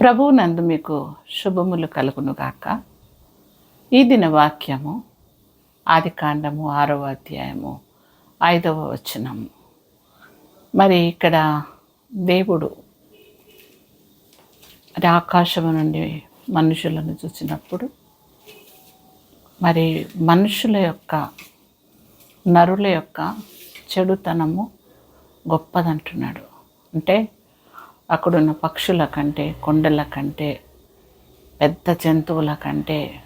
ప్రభు నందు మీకు శుభములు కలుగునుగాక ఈ దిన వాక్యము ఆది కాండము ఆరవ అధ్యాయము ఐదవ వచనము మరి ఇక్కడ దేవుడు ఆకాశము నుండి మనుషులను చూసినప్పుడు మరి మనుషుల యొక్క నరుల యొక్క చెడుతనము గొప్పదంటున్నాడు. అంటే అక్కడున్న పక్షుల కంటే కొండల కంటే పెద్ద జంతువుల కంటే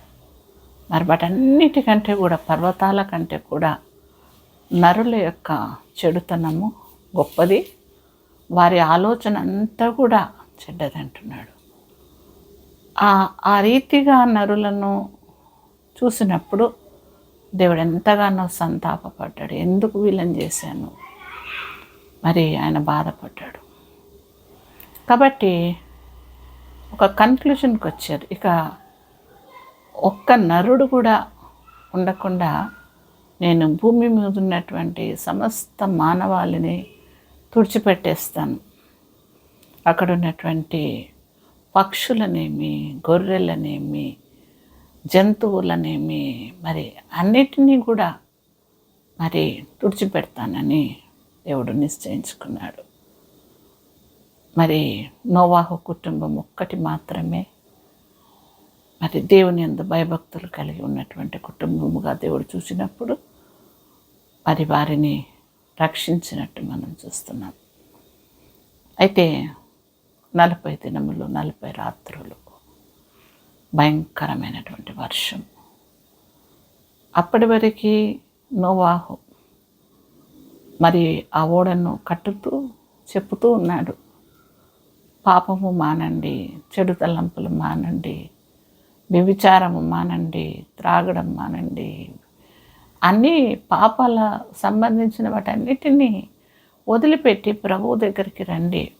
మరి వాటన్నిటికంటే కూడా పర్వతాల కంటే కూడా నరుల యొక్క చెడుతనము గొప్పది. వారి ఆలోచన అంతా కూడా చెడ్డదంటున్నాడు. ఆ ఆ రీతిగా నరులను చూసినప్పుడు దేవుడు ఎంతగానో సంతాపపడ్డాడు. ఎందుకు వీళ్ళని చేశాను? మరి ఆయన బాధపడ్డాడు. కాబట్టి ఒక కన్క్లూషన్కి వచ్చారు. ఇక ఒక్క నరుడు కూడా ఉండకుండా నేను భూమి మీద ఉన్నటువంటి సమస్త మానవాళిని తుడిచిపెట్టేస్తాను. అక్కడ ఉన్నటువంటి పక్షులనేమి గొర్రెలనేమి జంతువులనేమి మరి అన్నిటినీ కూడా మరి తుడిచిపెడతానని దేవుడు నిశ్చయించుకున్నాడు. మరి నోవాహు కుటుంబం ఒక్కటి మాత్రమే మరి దేవుని ఎందు భయభక్తులు కలిగి ఉన్నటువంటి కుటుంబముగా దేవుడు చూసినప్పుడు మరి వారిని రక్షించినట్టు మనం చూస్తున్నాం. అయితే నలభై దినములు నలభై రాత్రులు భయంకరమైనటువంటి వర్షం. అప్పటి వరకు నోవాహు మరి ఆ ఓడను కట్టుతూ చెప్పుతూ ఉన్నాడు. పాపము మానండి చెడు తలంపులు మానండి వ్యభిచారము మానండి త్రాగడం మానండి. అన్నీ పాపాల సంబంధించిన వాటన్నిటినీ వదిలిపెట్టి ప్రభువు దగ్గరికి రండి.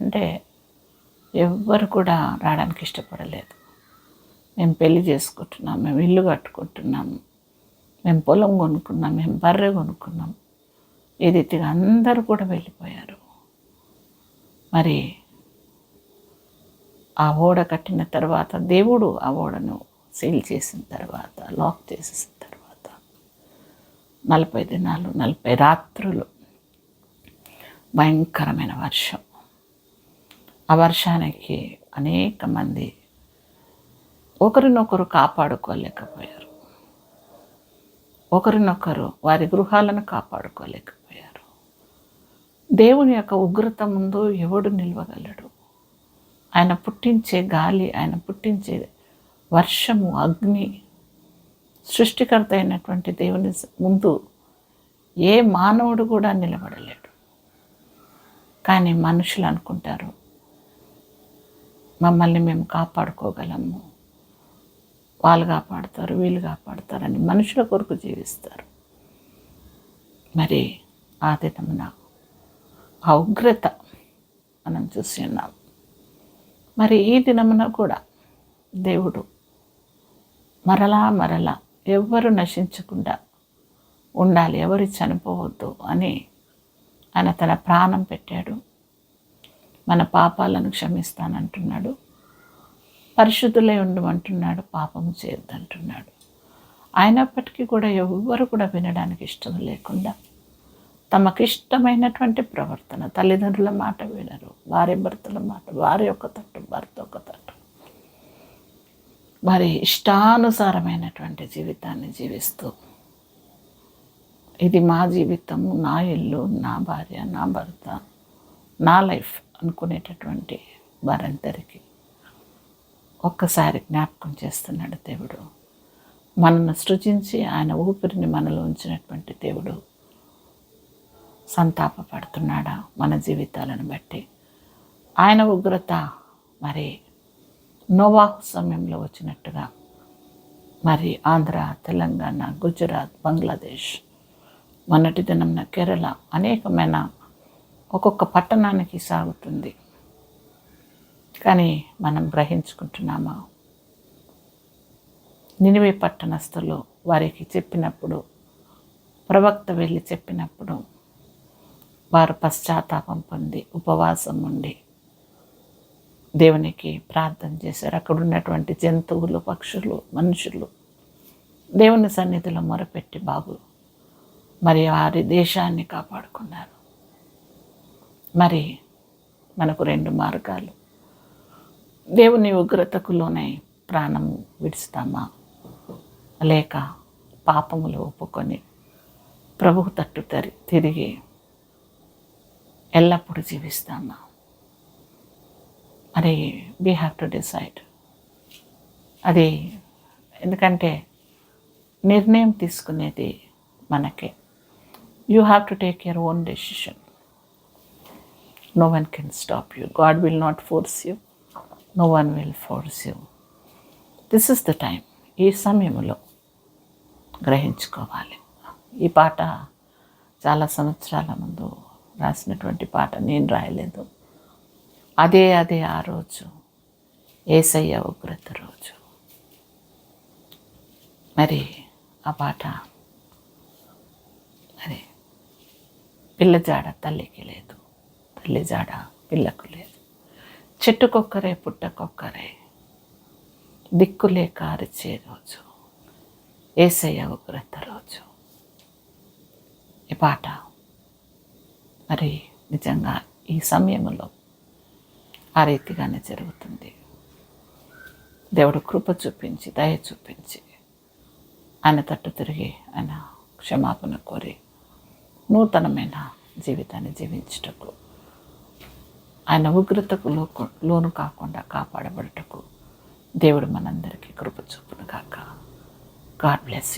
అంటే ఎవ్వరు కూడా రావడానికి ఇష్టపడలేదు. మేము పెళ్ళి చేసుకుంటున్నాం మేము ఇల్లు కట్టుకుంటున్నాం మేము పొలం కొనుక్కున్నాం మేము బర్రె కొనుక్కున్నాం. ఏదైతే అందరూ కూడా వెళ్ళిపోయారు. మరి ఆ ఓడ కట్టిన తర్వాత దేవుడు ఆ ఓడను సీల్ చేసిన తర్వాత లాక్ చేసేసిన తర్వాత నలభై దినాలు నలభై రాత్రులు భయంకరమైన వర్షం. ఆ వర్షానికి అనేక మంది ఒకరినొకరు కాపాడుకోలేకపోయారు. ఒకరినొకరు వారి గృహాలను కాపాడుకోలేకపోయారు. దేవుని యొక్క ఉగ్రత ముందు ఎవడు నిలవగలడు? ఆయన పుట్టించే గాలి ఆయన పుట్టించే వర్షము అగ్ని సృష్టికర్త అయినటువంటి దేవుని ముందు ఏ మానవుడు కూడా నిలబడలేడు. కానీ మనుషులు అనుకుంటారు మమ్మల్ని మేము కాపాడుకోగలము. వాళ్ళు కాపాడుతారు వీళ్ళు కాపాడతారని మనుషుల కొరకు జీవిస్తారు. మరి ఆ దినమున ఆ ఉగ్రత మనం చూసి ఉన్నాం. మరి ఈ దినమున కూడా దేవుడు మరలా మరలా ఎవ్వరు నశించకుండా ఉండాలి ఎవరు చనిపోవద్దు అని ఆయన తన ప్రాణం పెట్టాడు. మన పాపాలను క్షమిస్తానంటున్నాడు. పరిశుద్ధులై ఉండమంటున్నాడు పాపము చేయొద్దంటున్నాడు. అయినప్పటికీ కూడా ఎవ్వరు కూడా వినడానికి ఇష్టం లేకుండా తమకిష్టమైనటువంటి ప్రవర్తన. తల్లిదండ్రుల మాట వినరు. భార్య భర్తల మాట వారి ఒక తట్టు భర్త ఒక తట్టు. వారి ఇష్టానుసారమైనటువంటి జీవితాన్ని జీవిస్తూ ఇది మా జీవితము నా ఇల్లు నా భార్య నా భర్త నా లైఫ్ అనుకునేటటువంటి వారందరికీ ఒక్కసారి జ్ఞాపకం చేస్తున్నాడు దేవుడు. మనను సృజించి ఆయన ఊపిరిని మనలో ఉంచినటువంటి దేవుడు సంతాపపడుతున్నాడా మన జీవితాలను బట్టి? ఆయన ఉగ్రత మరి? నోవాహు సమయంలో వచ్చినట్టుగా. మరి ఆంధ్ర తెలంగాణ గుజరాత్ బంగ్లాదేశ్ మొన్నటి దినంన కేరళ అనేకమైన ఒక్కొక్క పట్టణానికి సాగుతుంది. కానీ మనం గ్రహించుకుంటున్నామా? నినివే పట్టణస్థులు వారికి చెప్పినప్పుడు ప్రవక్త వెళ్ళి చెప్పినప్పుడు వారు పశ్చాత్తాపం పొంది ఉపవాసం ఉండి దేవునికి ప్రార్థన చేశారు. అక్కడ ఉన్నటువంటి జంతువులు పక్షులు మనుషులు దేవుని సన్నిధిలో మొరపెట్టి బాబు మరి వారి దేశాన్ని కాపాడుకున్నారు. మరి మనకు రెండు మార్గాలు. దేవుని ఉగ్రతకు లోనై ప్రాణం విడుస్తామా? లేక పాపములు ఒప్పుకొని ప్రభువు తట్టు తరి తిరిగి ఎల్లప్పుడూ జీవిస్తామా మరి వీ హ్యావ్ టు డిసైడ్ అది ఎందుకంటే నిర్ణయం తీసుకునేది మనకే. You have to take your own decision no one can stop you God will not force you no one will force you this is the time ఈ సమయంలో గ్రహించుకోవాలి. ఈ పాట చాలా సంవత్సరాల ముందు రాసినటువంటి పాట నేను రాయలేదు. అదే అదే ఆ రోజు ఏసయ్య ఉగ్రత రోజు. మరి ఆ పాట మరి పిల్ల జాడ తల్లికి లేదు. తల్లి జాడ పిల్లకు లేదు. చెట్టుకొక్కరే పుట్టకొక్కరే దిక్కులే కారిచే రోజు ఏసయ్య ఉగ్రత రోజు. ఈ పాట మరి నిజంగా ఈ సమయంలో ఆ రీతిగానే జరుగుతుంది. దేవుడు కృప చూపించి దయ చూపించి ఆయన తట్టు తిరిగి ఆయన క్షమాపణ కోరి నూతనమైన జీవితాన్ని జీవించుటకు ఆయన ఉగ్రతకు లోకు లోను కాకుండా కాపాడబడుటకు దేవుడు మనందరికీ కృప చూపును కాక గాడ్ బ్లెస్